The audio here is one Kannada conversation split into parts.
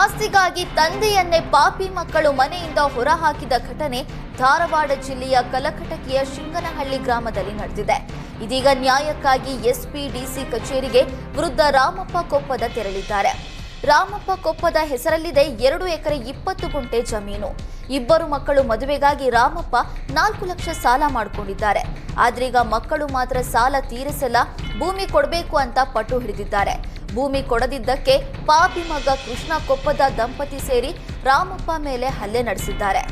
ಆಸ್ತಿಗಾಗಿ ತಂದೆಯನ್ನೇ ಪಾಪಿ ಮಕ್ಕಳು ಮನೆಯಿಂದ ಹೊರಹಾಕಿದ ಘಟನೆ ಧಾರವಾಡ ಜಿಲ್ಲೆಯ ಕಲಕಟಕಿಯ ಶಿಂಗನಹಳ್ಳಿ ಗ್ರಾಮದಲ್ಲಿ ನಡೆದಿದೆ. ಇದೀಗ ನ್ಯಾಯಕ್ಕಾಗಿ ಎಸ್ಪಿ, ಡಿಸಿ ಕಚೇರಿಗೆ ವೃದ್ಧ ರಾಮಪ್ಪ ಕೊಪ್ಪದ ತೆರಳಿದ್ದಾರೆ. ರಾಮಪ್ಪ ಕೊಪ್ಪದ ಹೆಸರಲ್ಲಿದೆ ಎರಡು ಎಕರೆ ಇಪ್ಪತ್ತು ಗುಂಟೆ ಜಮೀನು. ಇಬ್ಬರು ಮಕ್ಕಳು ಮದುವೆಗಾಗಿ ರಾಮಪ್ಪ ನಾಲ್ಕು ಲಕ್ಷ ಸಾಲ ಮಾಡಿಕೊಂಡಿದ್ದಾರೆ. ಆದ್ರೀಗ ಮಕ್ಕಳು ಮಾತ್ರ ಸಾಲ ತೀರಿಸಲ್ಲ, ಭೂಮಿ ಕೊಡಬೇಕು ಅಂತ ಪಟ್ಟು ಹಿಡಿದಿದ್ದಾರೆ. ಭೂಮಿ ಕೊಡದಿದ್ದಕ್ಕೆ ಪಾಪಿ ಮಗ ಕೃಷ್ಣ ಕೊಪ್ಪದ ದಂಪತಿ ಸೇರಿ ರಾಮಪ್ಪ ಮೇಲೆ ಹಲ್ಲೆ ನಡೆಸಿದ್ದಾರೆ.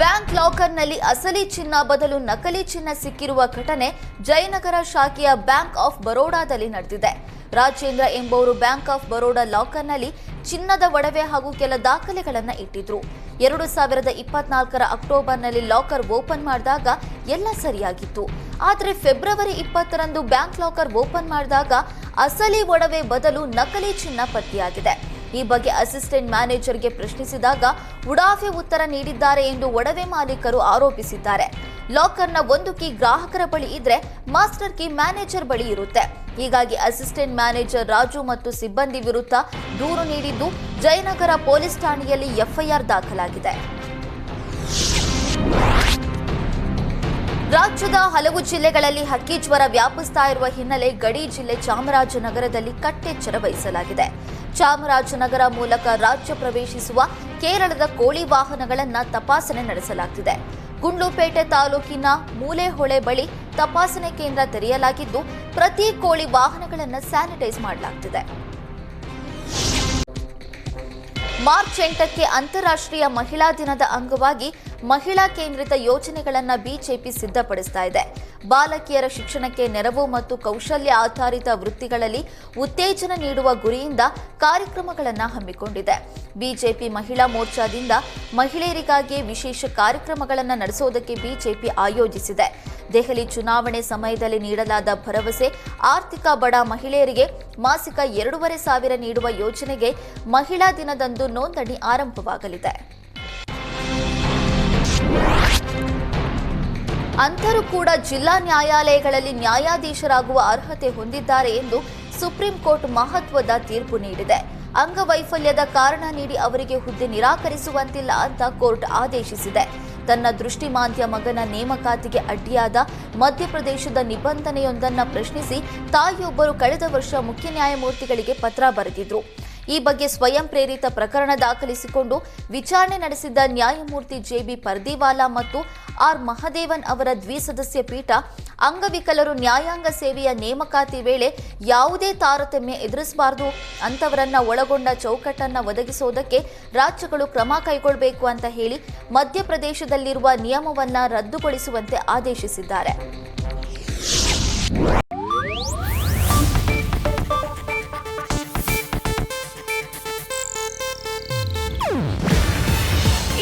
ಬ್ಯಾಂಕ್ ಲಾಕರ್ನಲ್ಲಿ ಅಸಲಿ ಚಿನ್ನ ಬದಲು ನಕಲಿ ಚಿನ್ನ ಸಿಕ್ಕಿರುವ ಘಟನೆ ಜಯನಗರ ಶಾಖೆಯ ಬ್ಯಾಂಕ್ ಆಫ್ ಬರೋಡಾದಲ್ಲಿ ನಡೆದಿದೆ. ರಾಜೇಂದ್ರ ಎಂಬುವರು ಬ್ಯಾಂಕ್ ಆಫ್ ಬರೋಡಾ ಲಾಕರ್ನಲ್ಲಿ ಚಿನ್ನದ ಒಡವೆ ಹಾಗೂ ಕೆಲ ದಾಖಲೆಗಳನ್ನು ಇಟ್ಟಿದ್ರು. ಎರಡು ಸಾವಿರದ ಇಪ್ಪತ್ನಾಲ್ಕರ ಅಕ್ಟೋಬರ್ನಲ್ಲಿ ಲಾಕರ್ ಓಪನ್ ಮಾಡಿದಾಗ ಎಲ್ಲ ಸರಿಯಾಗಿತ್ತು. ಆದರೆ ಫೆಬ್ರವರಿ ಇಪ್ಪತ್ತರಂದು ಬ್ಯಾಂಕ್ ಲಾಕರ್ ಓಪನ್ ಮಾಡಿದಾಗ ಅಸಲಿ ಒಡವೆ ಬದಲು ನಕಲಿ ಚಿನ್ನ ಪತ್ತೆಯಾಗಿದೆ. ಈ ಬಗ್ಗೆ ಅಸಿಸ್ಟೆಂಟ್ ಮ್ಯಾನೇಜರ್ಗೆ ಪ್ರಶ್ನಿಸಿದಾಗ ಉಡಾಫೆ ಉತ್ತರ ನೀಡಿದ್ದಾರೆ ಎಂದು ಒಡವೆ ಮಾಲೀಕರು ಆರೋಪಿಸಿದ್ದಾರೆ. ಲಾಕರ್ನ ಒಂದು ಕೀ ಗ್ರಾಹಕರ ಬಳಿ ಇದ್ರೆ ಮಾಸ್ಟರ್ ಕೀ ಮ್ಯಾನೇಜರ್ ಬಳಿ ಇರುತ್ತೆ. ಹೀಗಾಗಿ ಅಸಿಸ್ಟೆಂಟ್ ಮ್ಯಾನೇಜರ್ ರಾಜು ಮತ್ತು ಸಿಬ್ಬಂದಿ ವಿರುದ್ಧ ದೂರು ನೀಡಿದ್ದು ಜಯನಗರ ಪೊಲೀಸ್ ಠಾಣೆಯಲ್ಲಿ ಎಫ್ಐಆರ್ ದಾಖಲಾಗಿದೆ. ರಾಜ್ಯದ ಹಲವು ಜಿಲ್ಲೆಗಳಲ್ಲಿ ಹಕ್ಕಿ ಜ್ವರ ವ್ಯಾಪಿಸ್ತಾ ಇರುವ ಹಿನ್ನೆಲೆ ಗಡಿ ಜಿಲ್ಲೆ ಚಾಮರಾಜನಗರದಲ್ಲಿ ಕಟ್ಟೆಚ್ಚರ ವಹಿಸಲಾಗಿದೆ. ಚಾಮರಾಜನಗರ ಮೂಲಕ ರಾಜ್ಯ ಪ್ರವೇಶಿಸುವ ಕೇರಳದ ಕೋಳಿ ವಾಹನಗಳನ್ನು ತಪಾಸಣೆ ನಡೆಸಲಾಗ್ತಿದೆ. ಗುಂಡ್ಲುಪೇಟೆ ತಾಲೂಕಿನ ಮೂಲೆಹೊಳೆ ಬಳಿ ತಪಾಸಣೆ ಕೇಂದ್ರ ತೆರೆಯಲಾಗಿದ್ದು, ಪ್ರತಿ ಕೋಳಿ ವಾಹನಗಳನ್ನು ಸ್ಯಾನಿಟೈಸ್ ಮಾಡಲಾಗ್ತಿದೆ. ಮಾರ್ಚ್ ಎಂಟಕ್ಕೆ ಅಂತಾರಾಷ್ಟ್ರೀಯ ಮಹಿಳಾ ದಿನದ ಅಂಗವಾಗಿ ಮಹಿಳಾ ಕೇಂದ್ರಿತ ಯೋಜನೆಗಳನ್ನು ಬಿಜೆಪಿ ಸಿದ್ಧಪಡಿಸ್ತಾ ಇದೆ. ಬಾಲಕಿಯರ ಶಿಕ್ಷಣಕ್ಕೆ ನೆರವು ಮತ್ತು ಕೌಶಲ್ಯ ಆಧಾರಿತ ವೃತ್ತಿಗಳಲ್ಲಿ ಉತ್ತೇಜನ ನೀಡುವ ಗುರಿಯಿಂದ ಕಾರ್ಯಕ್ರಮಗಳನ್ನು ಹಮ್ಮಿಕೊಂಡಿದೆ. ಬಿಜೆಪಿ ಮಹಿಳಾ ಮೋರ್ಚಾದಿಂದ ಮಹಿಳೆಯರಿಗಾಗಿ ವಿಶೇಷ ಕಾರ್ಯಕ್ರಮಗಳನ್ನು ನಡೆಸೋದಕ್ಕೆ ಬಿಜೆಪಿ ಆಯೋಜಿಸಿದೆ. ದೆಹಲಿ ಚುನಾವಣೆ ಸಮಯದಲ್ಲಿ ನೀಡಲಾದ ಭರವಸೆ, ಆರ್ಥಿಕ ಬಡ ಮಹಿಳೆಯರಿಗೆ ಮಾಸಿಕ ಎರಡೂವರೆ ಸಾವಿರ ನೀಡುವ ಯೋಜನೆಗೆ ಮಹಿಳಾ ದಿನದಂದು ನೋಂದಣಿ ಆರಂಭವಾಗಲಿದೆ. ಅಂತರೂ ಕೂಡ ಜಿಲ್ಲಾ ನ್ಯಾಯಾಲಯಗಳಲ್ಲಿ ನ್ಯಾಯಾಧೀಶರಾಗುವ ಅರ್ಹತೆ ಹೊಂದಿದ್ದಾರೆ ಎಂದು ಸುಪ್ರೀಂ ಕೋರ್ಟ್ ಮಹತ್ವದ ತೀರ್ಪು ನೀಡಿದೆ. ಅಂಗವೈಫಲ್ಯದ ಕಾರಣ ನೀಡಿ ಅವರಿಗೆ ಹುದ್ದೆ ನಿರಾಕರಿಸುವಂತಿಲ್ಲ ಅಂತ ಕೋರ್ಟ್ ಆದೇಶಿಸಿದೆ. ತನ್ನ ದೃಷ್ಟಿಮಾಂದ್ಯ ಮಗನ ನೇಮಕಾತಿಗೆ ಅಡ್ಡಿಯಾದ ಮಧ್ಯಪ್ರದೇಶದ ನಿಬಂಧನೆಯೊಂದನ್ನು ಪ್ರಶ್ನಿಸಿ ತಾಯಿಯೊಬ್ಬರು ಕಳೆದ ವರ್ಷ ಮುಖ್ಯ ನ್ಯಾಯಮೂರ್ತಿಗಳಿಗೆ ಪತ್ರ ಬರೆದಿದ್ರು. ಈ ಬಗ್ಗೆ ಸ್ವಯಂ ಪ್ರೇರಿತ ಪ್ರಕರಣ ದಾಖಲಿಸಿಕೊಂಡು ವಿಚಾರಣೆ ನಡೆಸಿದ್ದ ನ್ಯಾಯಮೂರ್ತಿ ಜೆಬಿ ಪರ್ದಿವಾಲಾ ಮತ್ತು ಆರ್ ಮಹದೇವನ್ ಅವರ ದ್ವಿಸದಸ್ಯ ಪೀಠ ಅಂಗವಿಕಲರು ನ್ಯಾಯಾಂಗ ಸೇವೆಯ ನೇಮಕಾತಿ ವೇಳೆ ಯಾವುದೇ ತಾರತಮ್ಯ ಎದುರಿಸಬಾರದು ಅಂತವರನ್ನ ಒಳಗೊಂಡ ಚೌಕಟ್ಟನ್ನ ಒದಗಿಸೋದಕ್ಕೆ ರಾಜ್ಯಗಳು ಕ್ರಮ ಕೈಗೊಳ್ಳಬೇಕು ಅಂತ ಹೇಳಿ ಮಧ್ಯಪ್ರದೇಶದಲ್ಲಿರುವ ನಿಯಮವನ್ನ ರದ್ದುಗೊಳಿಸುವಂತೆ ಆದೇಶಿಸಿದ್ದಾರೆ.